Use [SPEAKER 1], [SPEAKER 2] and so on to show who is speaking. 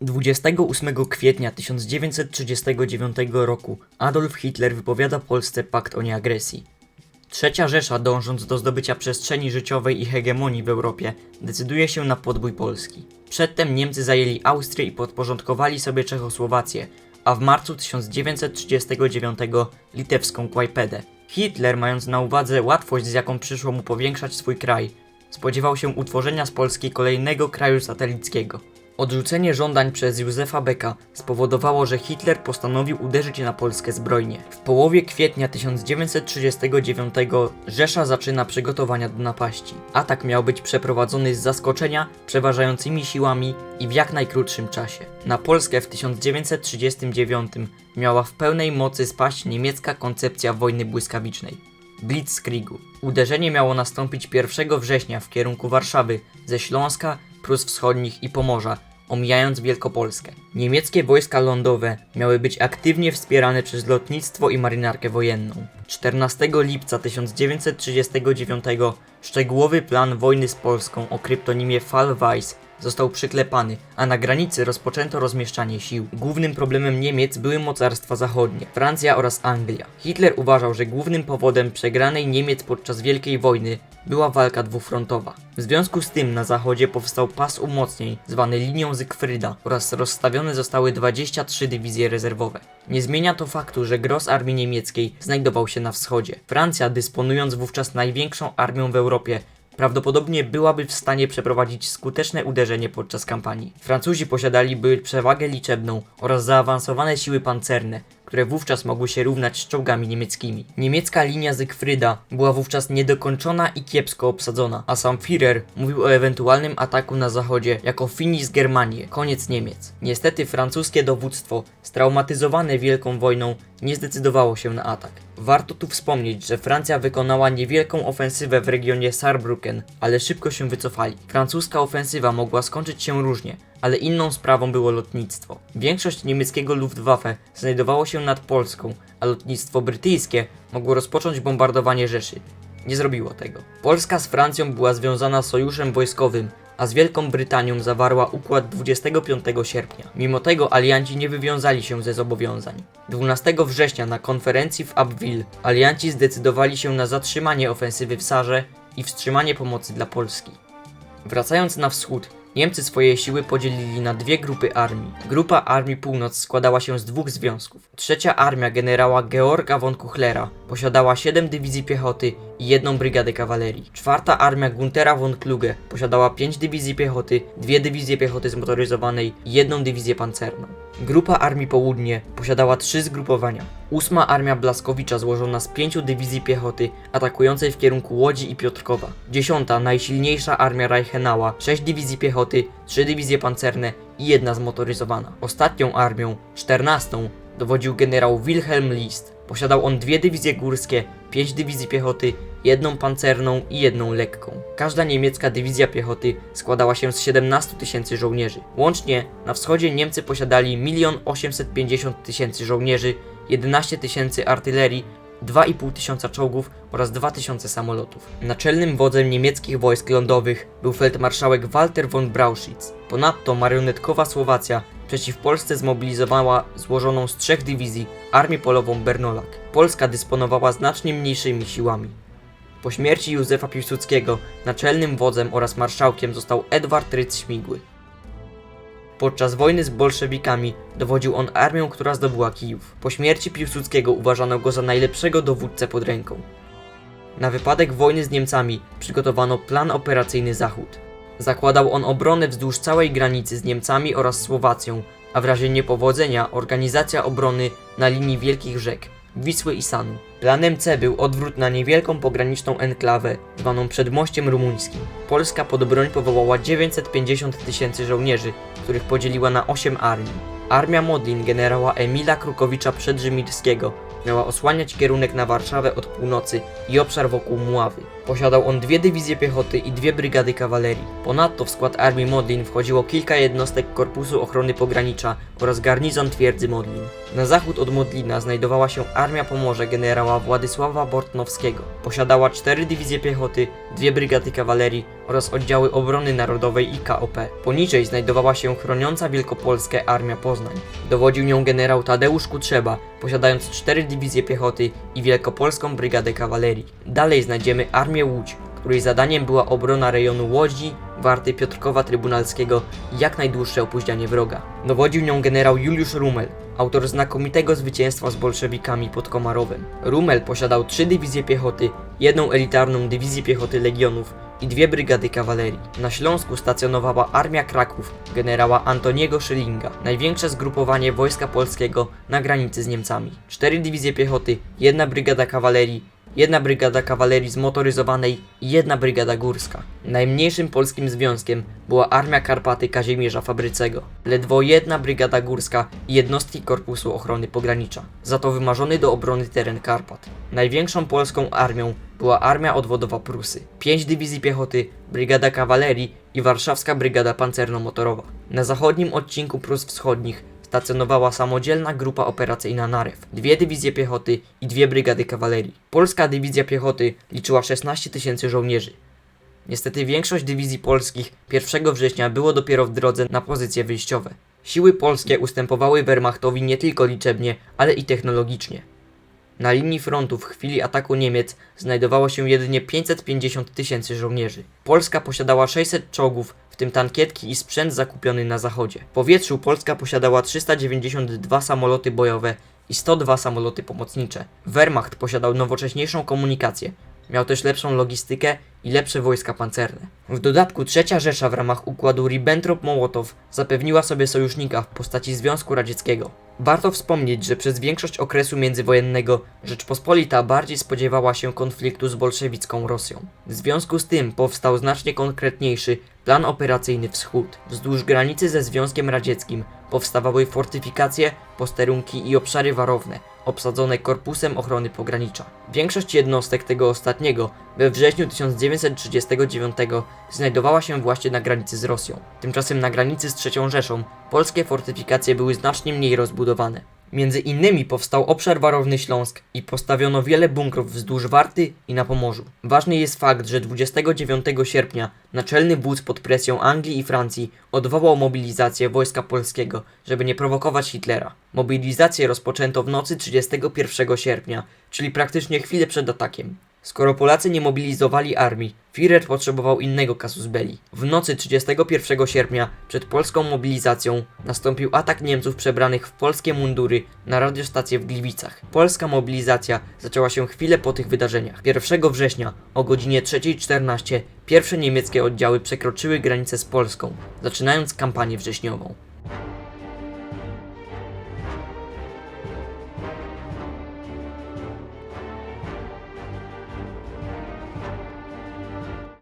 [SPEAKER 1] 28 kwietnia 1939 roku Adolf Hitler wypowiada Polsce pakt o nieagresji. Trzecia Rzesza, dążąc do zdobycia przestrzeni życiowej i hegemonii w Europie, decyduje się na podbój Polski. Przedtem Niemcy zajęli Austrię i podporządkowali sobie Czechosłowację, a w marcu 1939 litewską Kłajpedę. Hitler, mając na uwadze łatwość, z jaką przyszło mu powiększać swój kraj, spodziewał się utworzenia z Polski kolejnego kraju satelickiego. Odrzucenie żądań przez Józefa Becka spowodowało, że Hitler postanowił uderzyć na Polskę zbrojnie. W połowie kwietnia 1939 Rzesza zaczyna przygotowania do napaści. Atak miał być przeprowadzony z zaskoczenia przeważającymi siłami i w jak najkrótszym czasie. Na Polskę w 1939 miała w pełnej mocy spaść niemiecka koncepcja wojny błyskawicznej. Blitzkriegu. Uderzenie miało nastąpić 1 września w kierunku Warszawy ze Śląska, Prus Wschodnich i Pomorza, omijając Wielkopolskę. Niemieckie wojska lądowe miały być aktywnie wspierane przez lotnictwo i marynarkę wojenną. 14 lipca 1939 szczegółowy plan wojny z Polską o kryptonimie Fall Weiss został przyklepany, a na granicy rozpoczęto rozmieszczanie sił. Głównym problemem Niemiec były mocarstwa zachodnie, Francja oraz Anglia. Hitler uważał, że głównym powodem przegranej Niemiec podczas Wielkiej Wojny była walka dwufrontowa. W związku z tym na zachodzie powstał pas umocnień, zwany linią Zygfryda oraz rozstawione zostały 23 dywizje rezerwowe. Nie zmienia to faktu, że gros armii niemieckiej znajdował się na wschodzie. Francja, dysponując wówczas największą armią w Europie, prawdopodobnie byłaby w stanie przeprowadzić skuteczne uderzenie podczas kampanii. Francuzi posiadaliby przewagę liczebną oraz zaawansowane siły pancerne, które wówczas mogły się równać z czołgami niemieckimi. Niemiecka linia Zygfryda była wówczas niedokończona i kiepsko obsadzona, a sam Führer mówił o ewentualnym ataku na zachodzie jako finis Germanie, koniec Niemiec. Niestety francuskie dowództwo, straumatyzowane Wielką Wojną, nie zdecydowało się na atak. Warto tu wspomnieć, że Francja wykonała niewielką ofensywę w regionie Saarbrücken, ale szybko się wycofali. Francuska ofensywa mogła skończyć się różnie, ale inną sprawą było lotnictwo. Większość niemieckiego Luftwaffe znajdowało się nad Polską, a lotnictwo brytyjskie mogło rozpocząć bombardowanie Rzeszy. Nie zrobiło tego. Polska z Francją była związana sojuszem wojskowym, a z Wielką Brytanią zawarła układ 25 sierpnia. Mimo tego alianci nie wywiązali się ze zobowiązań. 12 września na konferencji w Abbeville alianci zdecydowali się na zatrzymanie ofensywy w Sarze i wstrzymanie pomocy dla Polski. Wracając na wschód, Niemcy swoje siły podzielili na dwie grupy armii. Grupa Armii Północ składała się z dwóch związków. Trzecia armia generała Georga von Kuchlera posiadała 7 dywizji piechoty i jedną brygadę kawalerii. Czwarta armia Guntera von Kluge posiadała 5 dywizji piechoty, dwie dywizje piechoty zmotoryzowanej i jedną dywizję pancerną. Grupa Armii Południe posiadała trzy zgrupowania. Ósma armia Blaskowicza złożona z pięciu dywizji piechoty atakującej w kierunku Łodzi i Piotrkowa. Dziesiąta, najsilniejsza armia Reichenała, sześć dywizji piechoty, trzy dywizje pancerne i jedna zmotoryzowana. Ostatnią armią, czternastą, dowodził generał Wilhelm List. Posiadał on dwie dywizje górskie, pięć dywizji piechoty, jedną pancerną i jedną lekką. Każda niemiecka dywizja piechoty składała się z 17 tysięcy żołnierzy. Łącznie na wschodzie Niemcy posiadali 1 850 tysięcy żołnierzy, 11 tysięcy artylerii, 2,5 tysiąca czołgów oraz 2 tysiące samolotów. Naczelnym wodzem niemieckich wojsk lądowych był feldmarszałek Walter von Brauchitz. Ponadto marionetkowa Słowacja przeciw Polsce zmobilizowała złożoną z trzech dywizji Armię Polową Bernolak. Polska dysponowała znacznie mniejszymi siłami. Po śmierci Józefa Piłsudskiego naczelnym wodzem oraz marszałkiem został Edward Rydz-Śmigły. Podczas wojny z bolszewikami dowodził on armią, która zdobyła Kijów. Po śmierci Piłsudskiego uważano go za najlepszego dowódcę pod ręką. Na wypadek wojny z Niemcami przygotowano plan operacyjny Zachód. Zakładał on obronę wzdłuż całej granicy z Niemcami oraz Słowacją, a w razie niepowodzenia organizacja obrony na linii wielkich rzek Wisły i Sanu. Planem C był odwrót na niewielką pograniczną enklawę, zwaną Przedmościem Rumuńskim. Polska pod broń powołała 950 tysięcy żołnierzy, których podzieliła na 8 armii. Armia Modlin generała Emila Krukowicza Przedrzymirskiego miała osłaniać kierunek na Warszawę od północy i obszar wokół Muławy. Posiadał on dwie dywizje piechoty i dwie brygady kawalerii. Ponadto w skład armii Modlin wchodziło kilka jednostek Korpusu Ochrony Pogranicza oraz garnizon twierdzy Modlin. Na zachód od Modlina znajdowała się armia Pomorze generała Władysława Bortnowskiego. Posiadała cztery dywizje piechoty, dwie brygady kawalerii oraz oddziały obrony narodowej i KOP. Poniżej znajdowała się chroniąca Wielkopolskę Armia Poznań. Dowodził nią generał Tadeusz Kutrzeba, posiadając cztery dywizje piechoty i Wielkopolską Brygadę Kawalerii. Dalej znajdziemy Armię Łódź, której zadaniem była obrona rejonu Łodzi, Warty, Piotrkowa Trybunalskiego i jak najdłuższe opóźnianie wroga. Dowodził nią generał Juliusz Rumel, autor znakomitego zwycięstwa z bolszewikami pod Komarowem. Rumel posiadał trzy dywizje piechoty, jedną elitarną dywizję piechoty legionów i dwie brygady kawalerii. Na Śląsku stacjonowała Armia Kraków generała Antoniego Schillinga, największe zgrupowanie wojska polskiego na granicy z Niemcami. Cztery dywizje piechoty, jedna brygada kawalerii, jedna brygada kawalerii zmotoryzowanej i jedna brygada górska. Najmniejszym polskim związkiem była Armia Karpaty Kazimierza Fabrycego. Ledwo jedna brygada górska i jednostki Korpusu Ochrony Pogranicza. Za to wymarzony do obrony teren Karpat. Największą polską armią była Armia Odwodowa Prusy. Pięć dywizji piechoty, brygada kawalerii i warszawska brygada pancerno-motorowa. Na zachodnim odcinku Prus Wschodnich stacjonowała samodzielna grupa operacyjna Narew, dwie dywizje piechoty i dwie brygady kawalerii. Polska dywizja piechoty liczyła 16 tysięcy żołnierzy. Niestety większość dywizji polskich 1 września było dopiero w drodze na pozycje wyjściowe. Siły polskie ustępowały Wehrmachtowi nie tylko liczebnie, ale i technologicznie. Na linii frontu w chwili ataku Niemiec znajdowało się jedynie 550 tysięcy żołnierzy. Polska posiadała 600 czołgów, w tym tankietki i sprzęt zakupiony na zachodzie. W powietrzu Polska posiadała 392 samoloty bojowe i 102 samoloty pomocnicze. Wehrmacht posiadał nowocześniejszą komunikację. Miał też lepszą logistykę i lepsze wojska pancerne. W dodatku trzecia Rzesza w ramach układu Ribbentrop-Mołotow zapewniła sobie sojusznika w postaci Związku Radzieckiego. Warto wspomnieć, że przez większość okresu międzywojennego Rzeczpospolita bardziej spodziewała się konfliktu z bolszewicką Rosją. W związku z tym powstał znacznie konkretniejszy plan operacyjny Wschód. Wzdłuż granicy ze Związkiem Radzieckim powstawały fortyfikacje, posterunki i obszary warowne, obsadzone Korpusem Ochrony Pogranicza. Większość jednostek tego ostatniego we wrześniu 1939 znajdowała się właśnie na granicy z Rosją. Tymczasem na granicy z III Rzeszą polskie fortyfikacje były znacznie mniej rozbudowane. Między innymi powstał obszar warowny Śląsk i postawiono wiele bunkrów wzdłuż Warty i na Pomorzu. Ważny jest fakt, że 29 sierpnia naczelny wódz pod presją Anglii i Francji odwołał mobilizację wojska polskiego, żeby nie prowokować Hitlera. Mobilizację rozpoczęto w nocy 31 sierpnia, czyli praktycznie chwilę przed atakiem. Skoro Polacy nie mobilizowali armii, Führer potrzebował innego casus belli. W nocy 31 sierpnia, przed polską mobilizacją, nastąpił atak Niemców przebranych w polskie mundury na radiostację w Gliwicach. Polska mobilizacja zaczęła się chwilę po tych wydarzeniach. 1 września o godzinie 3.14 pierwsze niemieckie oddziały przekroczyły granicę z Polską, zaczynając kampanię wrześniową.